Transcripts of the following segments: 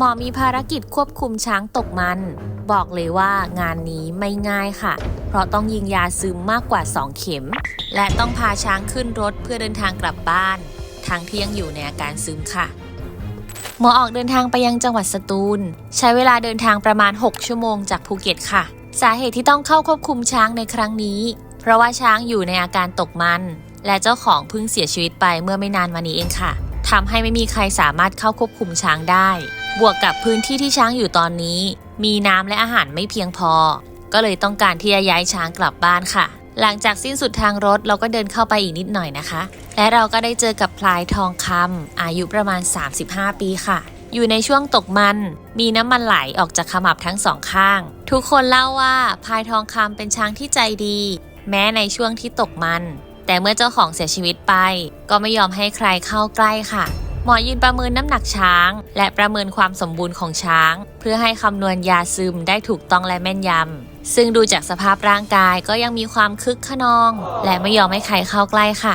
หมอมีภารกิจควบคุมช้างตกมัน บอกเลยว่างานนี้ไม่ง่ายค่ะ เพราะต้องยิงยาซึมมากกว่า 2 เข็ม และต้องพาช้างขึ้นรถเพื่อเดินทางกลับบ้าน ทั้งที่ยังอยู่ในอาการซึมค่ะ หมอออกเดินทางไปยังจังหวัดสตูล ใช้เวลาเดินทางประมาณ 6 ชั่วโมงจากภูเก็ตค่ะ สาเหตุที่ต้องเข้าควบคุมช้างในครั้งนี้ เพราะว่าช้างอยู่ในอาการตกมัน และเจ้าของเพิ่งเสียชีวิตไปเมื่อไม่นานมานี้เองค่ะ ทำให้ไม่มีใครสามารถเข้าควบคุมช้างได้ บวกกับพื้นที่ที่ช้างอยู่ตอนนี้ มีน้ำและอาหารไม่เพียงพอ ก็เลยต้องการที่จะย้ายช้างกลับบ้านค่ะ หลังจากสิ้นสุดทางรถเราก็เดินเข้าไปอีกนิดหน่อยนะคะ และเราก็ได้เจอกับพลายทองคำอายุประมาณ 35 ปีค่ะอยู่ในช่วงตกมัน มีน้ำมันไหลออกจากขมับทั้งสองข้าง ทุกคนเล่าว่าพลายทองคำเป็นช้างที่ใจดี แม้ในช่วงที่ตกมัน แต่เมื่อเจ้าของเสียชีวิตไป ก็ไม่ยอมให้ใครเข้าใกล้ค่ะ หมอยืนประเมินน้ำหนักช้าง และประเมินความสมบูรณ์ของช้าง เพื่อให้คำนวณยาซึมได้ถูกต้องและแม่นยำซึ่งดูจากสภาพร่างกายก็ยังมีความคึกขนอง และไม่ยอมให้ใครเข้าใกล้ค่ะ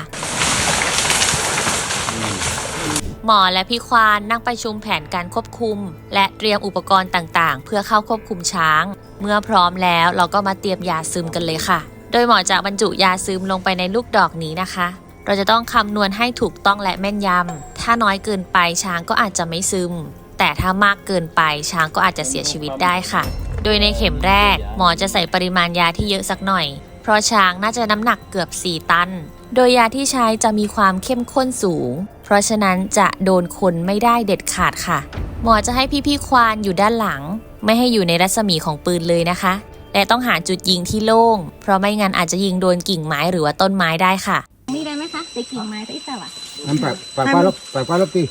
หมอและพี่ควานนั่งประชุมแผนการควบคุม และเตรียมอุปกรณ์ต่างๆ เพื่อเข้าควบคุมช้าง เมื่อพร้อมแล้วเราก็มาเตรียมยาซึมกันเลยค่ะ โดยหมอจะบรรจุยาซึมลงไปในลูกดอกนี้นะคะ เราจะต้องคำนวณให้ถูกต้องและแม่นยำ ถ้าน้อยเกินไปช้างก็อาจจะไม่ซึม แต่ถ้ามากเกินไปช้างก็อาจจะเสียชีวิตได้ค่ะ โดยในเข็มแรก หมอจะใส่ปริมาณยาที่เยอะสักหน่อย เพราะช้างน่าจะน้ำหนักเกือบ 4 ตัน โดยยาที่ใช้จะมีความเข้มข้นสูง เพราะฉะนั้นจะโดนคนไม่ได้เด็ดขาดค่ะ หมอจะให้พี่ๆควานอยู่ด้านหลัง ไม่ให้อยู่ในรัศมีของปืนเลยนะคะ และต้องหาจุดยิงที่โล่ง เพราะไม่งั้นอาจจะยิงโดนกิ่งไม้หรือว่าต้นไม้ได้ค่ะ นี่ได้ไหมคะไปกิ่งไม้ไปแต่ว่า Em phải phải qua lớp phải qua lớp đi.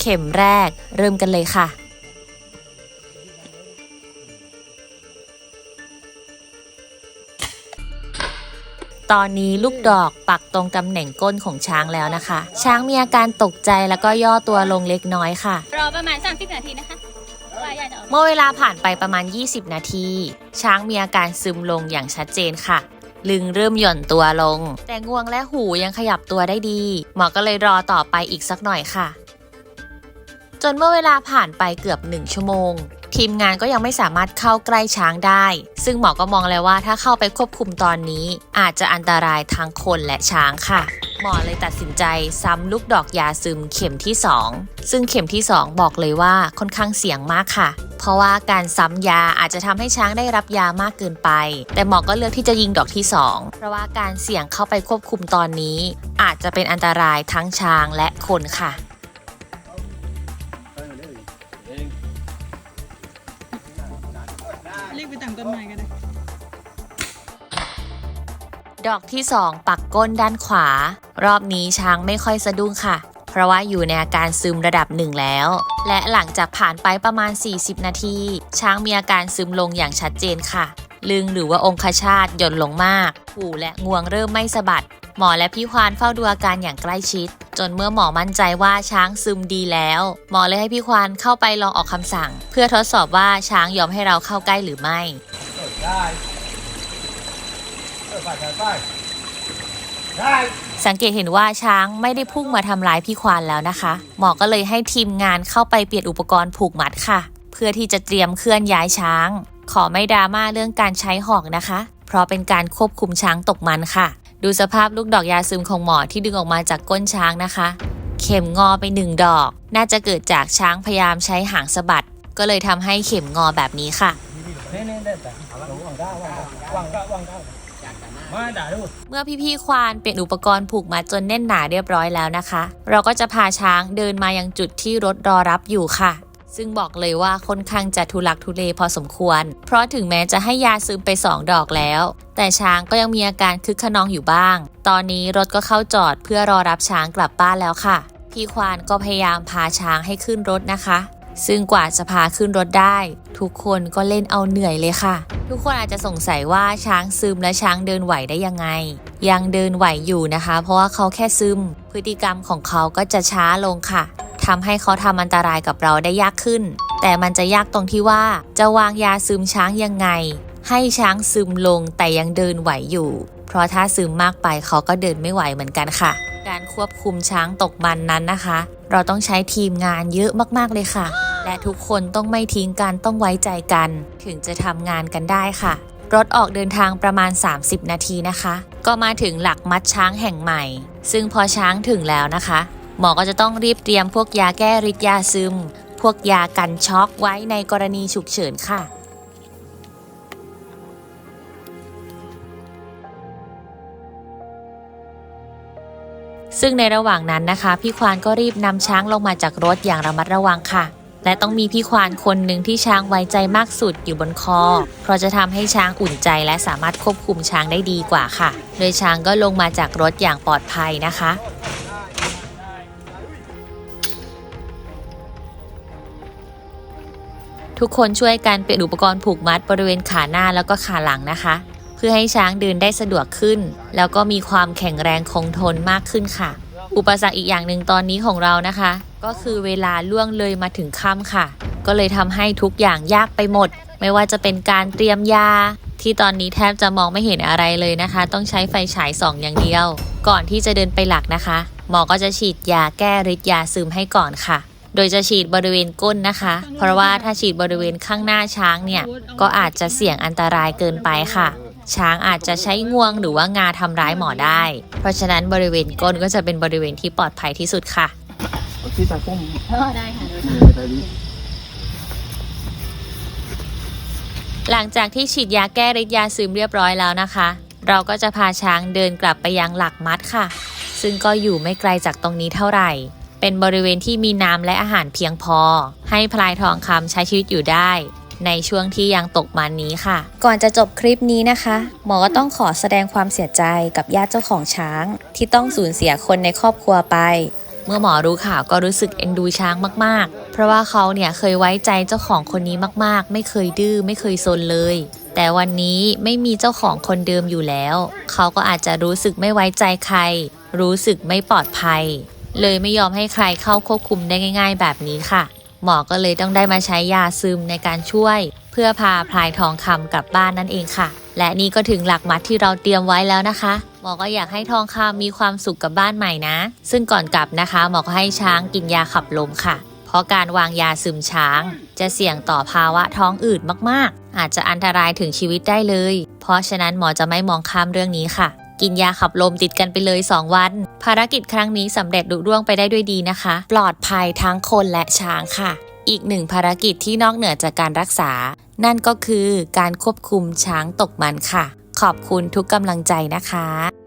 เข็มแรก เริ่มกันเลยค่ะ ตอนนี้ลูกดอกปักตรงตำแหน่งก้นของช้างแล้วนะคะ ช้างมีอาการตกใจแล้วก็ย่อตัวลงเล็กน้อยค่ะ รอประมาณ 30 นาทีนะคะ เมื่อเวลาผ่านไปประมาณ 20 นาที ช้างมีอาการซึมลงอย่างชัดเจนค่ะ ลึงเริ่มหย่อนตัวลง แต่งวงและหูยังขยับตัวได้ดี หมอก็เลยรอต่อไปอีกสักหน่อยค่ะ จนเมื่อเวลาผ่านไปเกือบหนึ่งชั่วโมง ทีมงานก็ยังไม่สามารถเข้าใกล้ช้างได้ ซึ่งหมอก็มองแล้วว่าถ้าเข้าไปควบคุมตอนนี้ อาจจะอันตรายทั้งคนและช้างค่ะ หมอเลยตัดสินใจซ้ำลูกดอกยาซึมเข็มที่ 2 ซึ่งเข็มที่ 2 บอกเลยว่าค่อนข้างเสี่ยงมากค่ะ เพราะว่าการซ้ำยาอาจจะทำให้ช้างได้รับยามากเกินไป แต่หมอก็เลือกที่จะยิงดอกที่ 2 เพราะว่าการเสี่ยงเข้าไปควบคุมตอนนี้ อาจจะเป็นอันตรายทั้งช้างและคนค่ะ รียกไปตามต้นไม้ก็ได้ ดอกที่ 2 ปักก้นด้านขวา รอบนี้ช้างไม่ค่อยสะดุ้งค่ะ เพราะว่าอยู่ในอาการซึมระดับหนึ่งแล้ว และหลังจากผ่านไปประมาณ 40 นาที ช้างมีอาการซึมลงอย่างชัดเจนค่ะ ลึงหรือว่าองคชาตหย่อนลงมาก หูและงวงเริ่มไม่สะบัด หมอและพี่ควานเฝ้าดูอาการอย่างใกล้ชิด จนเมื่อหมอมั่นใจว่าช้างซึมดีแล้ว หมอเลยให้พี่ควานเข้าไปลองออกคำสั่ง เพื่อทดสอบว่าช้างยอมให้เราเข้าใกล้หรือไม่ได้สังเกตเห็นว่าช้างไม่ได้พุ่งมาทำร้ายพี่ควานแล้วนะคะ หมอก็เลยให้ทีมงานเข้าไปเปลี่ยนอุปกรณ์ผูกมัดค่ะ เพื่อที่จะเตรียมเคลื่อนย้ายช้าง ขอไม่ดราม่าเรื่องการใช้หอกนะคะ เพราะเป็นการควบคุมช้างตกมันค่ะ ดูสภาพลูกดอกยาซึมของหมอที่ดึงออกมาจากก้นช้างนะคะ เข็มงอไปหนึ่งดอก น่าจะเกิดจากช้างพยายามใช้หางสะบัด ก็เลยทำให้เข็มงอแบบนี้ค่ะ เมื่อพี่ๆควานเปลี่ยนอุปกรณ์ผูกมัดจนแน่นหนาเรียบร้อยแล้วนะคะ เราก็จะพาช้างเดินมายังจุดที่รถรอรับอยู่ค่ะ ซึ่งบอกเลยว่าค่อนข้างจะทุลักทุเลพอสมควร เพราะถึงแม้จะให้ยาซึมไป 2 ดอกแล้ว แต่ช้างก็ยังมีอาการคึกขนองอยู่บ้าง ตอนนี้รถก็เข้าจอดเพื่อรอรับช้างกลับบ้านแล้วค่ะ พี่ควานก็พยายามพาช้างให้ขึ้นรถนะคะ ซึ่งกว่าจะพาขึ้นรถได้ ทุกคนก็เล่นเอาเหนื่อยเลยค่ะ ทุกคนอาจจะสงสัยว่าช้างซึมและช้างเดินไหวได้ยังไง ยังเดินไหวอยู่นะคะ เพราะว่าเขาแค่ซึม พฤติกรรมของเขาก็จะช้าลงค่ะ ทำให้เขาทำอันตรายกับเราได้ยากขึ้น แต่มันจะยากตรงที่ว่าจะวางยาซึมช้างยังไง ให้ช้างซึมลงแต่ยังเดินไหวอยู่ เพราะถ้าซึมมากไปเขาก็เดินไม่ไหวเหมือนกันค่ะ การควบคุมช้างตกมันนั้นนะคะ เราต้องใช้ทีมงานเยอะมากๆเลยค่ะ และทุกคนต้องไม่ทิ้งกันต้องไว้ใจกัน ถึงจะทำงานกันได้ค่ะรถออกเดินทางประมาณ 30 นาทีนะคะ ก็มาถึงหลักมัดช้างแห่งใหม่ ซึ่งพอช้างถึงแล้วนะคะ หมอก็จะต้องรีบเตรียมพวกยาแก้ฤทธิ์ยาซึม พวกยากันช็อกไว้ในกรณีฉุกเฉินค่ะ ซึ่งในระหว่างนั้นนะคะ พี่ควานก็รีบนำช้างลงมาจากรถอย่างระมัดระวังค่ะ และต้องมีพี่ควานคนหนึ่งที่ช้างไว้ใจมากสุดอยู่บนคอ เพราะจะทำให้ช้างอุ่นใจและสามารถควบคุมช้างได้ดีกว่าค่ะ โดยช้างก็ลงมาจากรถอย่างปลอดภัยนะคะ ทุกคนช่วยกันเปลี่ยนอุปกรณ์ผูกมัดบริเวณขาหน้าแล้วก็ขาหลังนะคะ เพื่อให้ช้างเดินได้สะดวกขึ้น แล้วก็มีความแข็งแรงคงทนมากขึ้นค่ะ อุปสรรคอีกอย่างหนึ่งตอนนี้ของเรานะคะ ก็คือเวลาล่วงเลยมาถึงค่ำค่ะ ก็เลยทำให้ทุกอย่างยากไปหมด ไม่ว่าจะเป็นการเตรียมยา ที่ตอนนี้แทบจะมองไม่เห็นอะไรเลยนะคะ ต้องใช้ไฟฉายส่องอย่างเดียว ก่อนที่จะเดินไปหลักนะคะ หมอก็จะฉีดยาแก้ฤทธิ์ยาซึมให้ก่อนค่ะ โดยจะฉีดบริเวณก้นนะคะ เพราะว่าถ้าฉีดบริเวณข้างหน้าช้างเนี่ย ก็อาจจะเสี่ยงอันตรายเกินไปค่ะ ช้างอาจจะใช้งวงหรือว่างาทำร้ายหมอได้ เพราะฉะนั้นบริเวณก้นก็จะเป็นบริเวณที่ปลอดภัยที่สุดค่ะที่ตาพุ่มได้ค่ะหลังจากที่ฉีดยาแก้ฤทธิ์ยาซึมเรียบร้อยแล้วนะคะ เราก็จะพาช้างเดินกลับไปยังหลักมัดค่ะ ซึ่งก็อยู่ไม่ไกลจากตรงนี้เท่าไหร่ เป็นบริเวณที่มีน้ำและอาหารเพียงพอ ให้พลายทองคำใช้ชีวิตอยู่ได้ ในช่วงที่ยังตกมันนี้ค่ะ ก่อนจะจบคลิปนี้นะคะ หมอก็ต้องขอแสดงความเสียใจกับญาติเจ้าของช้าง ที่ต้องสูญเสียคนในครอบครัวไป เมื่อหมอรู้ข่าวก็รู้สึกเอ็นดูช้างมากๆ เพราะว่าเขาเนี่ยเคยไว้ใจเจ้าของคนนี้มากๆ ไม่เคยดื้อไม่เคยซนเลยแต่วันนี้ไม่มีเจ้าของคนเดิมอยู่แล้ว เขาก็อาจจะรู้สึกไม่ไว้ใจใคร รู้สึกไม่ปลอดภัย เลยไม่ยอมให้ใครเข้าควบคุมได้ง่าย ๆ แบบนี้ค่ะ หมอก็เลยต้องได้มาใช้ยาซึมในการช่วย เพื่อพาพลายทองคำกลับบ้านนั่นเองค่ะ และนี่ก็ถึงหลักมัดที่เราเตรียมไว้แล้วนะคะหมอก็อยากให้ทองคำมีความสุขกับบ้านใหม่นะ ซึ่งก่อนกลับนะคะ หมอก็ให้ช้างกินยาขับลมค่ะ เพราะการวางยาซึมช้าง จะเสี่ยงต่อภาวะท้องอืดมากๆ อาจจะอันตรายถึงชีวิตได้เลย เพราะฉะนั้นหมอจะไม่มองข้ามเรื่องนี้ค่ะ กินยาขับลมติดกันไปเลย 2 วัน ภารกิจครั้งนี้สำเร็จลุล่วงไปได้ด้วยดีนะคะ ปลอดภัยทั้งคนและช้างค่ะ อีกหนึ่งภารกิจที่นอกเหนือจากการรักษา นั่นก็คือการควบคุมช้างตกมันค่ะ ขอบคุณทุกกำลังใจนะคะ